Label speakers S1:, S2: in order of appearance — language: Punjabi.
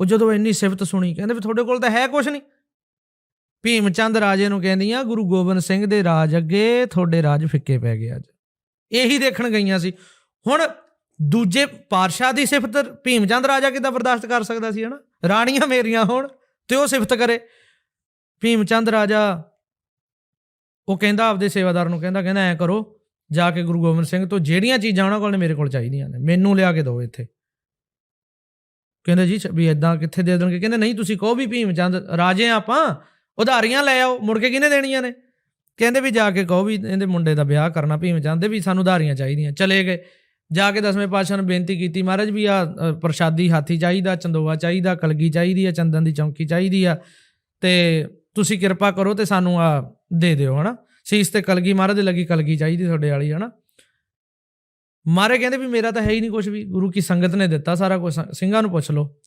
S1: ਉਹ ਜਦੋਂ ਇੰਨੀ ਸਿਫਤ ਸੁਣੀ, ਕਹਿੰਦੇ ਵੀ ਤੁਹਾਡੇ ਕੋਲ ਤਾਂ ਹੈ ਕੁਛ ਨਹੀਂ। ਭੀਮ ਚੰਦ ਰਾਜੇ ਨੂੰ ਕਹਿੰਦੀਆਂ ਗੁਰੂ ਗੋਬਿੰਦ ਸਿੰਘ ਦੇ ਰਾਜ ਅੱਗੇ ਤੁਹਾਡੇ ਰਾਜ ਫਿੱਕੇ ਪੈ ਗਏ ਅੱਜ। ਇਹੀ ਦੇਖਣ ਗਈਆਂ ਸੀ। ਹੁਣ ਦੂਜੇ ਪਾਤਸ਼ਾਹ ਦੀ ਸਿਫਤ ਭੀਮ ਚੰਦ ਰਾਜਾ ਕਿੱਦਾਂ ਬਰਦਾਸ਼ਤ ਕਰ ਸਕਦਾ ਸੀ, ਹਨਾ? ਰਾਣੀਆਂ ਮੇਰੀਆਂ ਹੋਣ ਤੇ ਉਹ ਸਿਫਤ ਕਰੇ। ਭੀਮ ਚੰਦ ਰਾਜਾ ਉਹ ਕਹਿੰਦਾ, ਆਪਦੇ ਸੇਵਾਦਾਰ ਨੂੰ ਕਹਿੰਦਾ ਕਹਿੰਦਾ, ਐ ਕਰੋ, ਜਾ ਕੇ ਗੁਰੂ ਗੋਬਿੰਦ ਸਿੰਘ ਤੋਂ ਜਿਹੜੀਆਂ ਚੀਜ਼ਾਂ ਉਹਨਾਂ ਕੋਲ ਨੇ, ਮੇਰੇ ਕੋਲ ਚਾਹੀਦੀਆਂ ਨੇ। ਮੈਨੂੰ ਲਿਆ ਕੇ ਦਿਓ ਇੱਥੇ। ਕਹਿੰਦੇ ਜੀ, ਵੀ ਇਦਾਂ ਕਿੱਥੇ ਦੇ ਦੇਣਗੇ? ਕਹਿੰਦੇ ਨਹੀਂ, ਤੁਸੀਂ ਕਹੋ ਵੀ ਭੀਮ ਚੰਦ ਰਾਜੇ ਆ ਆਪਾਂ, ਉਧਾਰੀਆਂ ਲੈ ਆਓ, ਮੁੜ ਕੇ ਕਿਹਨੇ ਦੇਣੀਆਂ ਨੇ? ਕਹਿੰਦੇ ਵੀ ਜਾ ਕੇ ਕਹੋ ਵੀ ਇਹਦੇ ਮੁੰਡੇ ਦਾ ਵਿਆਹ ਕਰਨਾ ਭੀਮ ਚੰਦ ਦੇ, ਵੀ ਸਾਨੂੰ ਉਧਾਰੀਆਂ ਚਾਹੀਦੀਆਂ। ਚਲੇ ਗਏ। ਜਾ ਕੇ ਦਸਵੇਂ ਪਾਤਸ਼ਾਹ ਨੂੰ ਬੇਨਤੀ ਕੀਤੀ, ਮਹਾਰਾਜ ਵੀ ਆ ਪ੍ਰਸ਼ਾਦੀ ਹਾਥੀ ਚਾਹੀਦਾ, ਚੰਦੋਆ ਚਾਹੀਦਾ, ਕਲਗੀ ਚਾਹੀਦੀ ਆ, ਚੰਦਨ ਦੀ ਚੌਂਕੀ ਚਾਹੀਦੀ ਆ, ਤੇ ਤੁਸੀਂ ਕਿਰਪਾ ਕਰੋ ਤੇ ਸਾਨੂੰ ਆ ਦੇ ਦਿਓ, ਹਨਾ? ਸੀਸ ਤੇ ਕਲਗੀ, ਮਹਾਰਾਜ ਦੇ ਲੱਗੀ ਕਲਗੀ ਚਾਹੀਦੀ ਤੁਹਾਡੇ ਵਾਲੀ, ਹਨਾ? ਮਾਰੇ ਕਹਿੰਦੇ ਵੀ ਮੇਰਾ ਤਾਂ ਹੈ ਹੀ ਨਹੀਂ ਕੁਝ ਵੀ, ਗੁਰੂ ਕੀ ਸੰਗਤ ਨੇ ਦਿੱਤਾ ਸਾਰਾ ਕੁਝ ਸਿੰਘਾਂ ਨੂੰ ਪੁੱਛ ਲਓ।